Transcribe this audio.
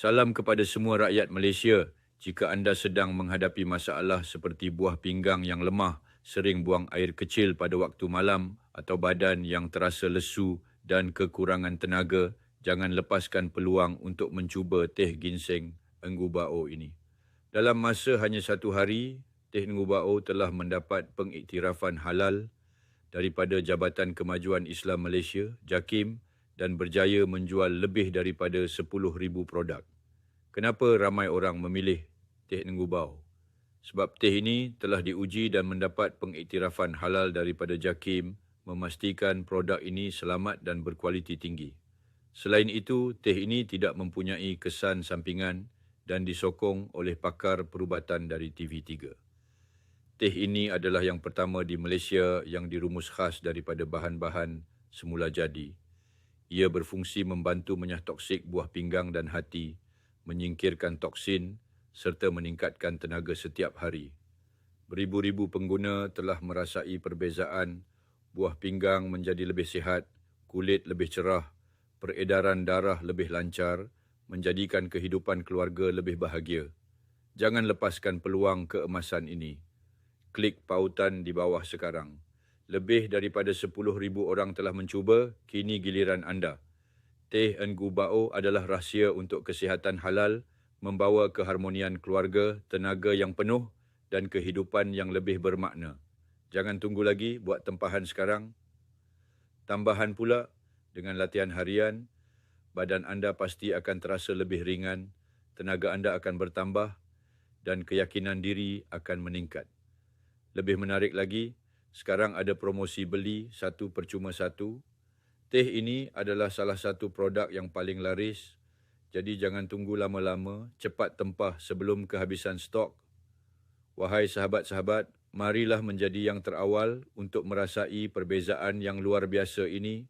Salam kepada semua rakyat Malaysia. Jika anda sedang menghadapi masalah seperti buah pinggang yang lemah, sering buang air kecil pada waktu malam atau badan yang terasa lesu dan kekurangan tenaga, jangan lepaskan peluang untuk mencuba teh ginseng Enggubao ini. Dalam masa hanya satu hari, teh Enggubao telah mendapat pengiktirafan halal daripada Jabatan Kemajuan Islam Malaysia, JAKIM, dan berjaya menjual lebih daripada 10,000 produk. Kenapa ramai orang memilih teh Nenggubau. Sebab teh ini telah diuji dan mendapat pengiktirafan halal daripada JAKIM memastikan produk ini selamat dan berkualiti tinggi. Selain itu, teh ini tidak mempunyai kesan sampingan dan disokong oleh pakar perubatan dari TV3. Teh ini adalah yang pertama di Malaysia yang dirumus khas daripada bahan-bahan semula jadi. Ia berfungsi membantu menyah toksik buah pinggang dan hati, menyingkirkan toksin, serta meningkatkan tenaga setiap hari. Beribu-ribu pengguna telah merasai perbezaan buah pinggang menjadi lebih sihat, kulit lebih cerah, peredaran darah lebih lancar, menjadikan kehidupan keluarga lebih bahagia. Jangan lepaskan peluang keemasan ini. Klik pautan di bawah sekarang. Lebih daripada 10,000 orang telah mencuba, kini giliran anda. Teh Engubao adalah rahsia untuk kesihatan halal membawa keharmonian keluarga, tenaga yang penuh dan kehidupan yang lebih bermakna. Jangan tunggu lagi buat tempahan sekarang. Tambahan pula, dengan latihan harian, badan anda pasti akan terasa lebih ringan, tenaga anda akan bertambah dan keyakinan diri akan meningkat. Lebih menarik lagi, sekarang ada promosi beli satu percuma satu. Teh ini adalah salah satu produk yang paling laris jadi jangan tunggu lama-lama, cepat tempah sebelum kehabisan stok. Wahai sahabat-sahabat, marilah menjadi yang terawal untuk merasai perbezaan yang luar biasa ini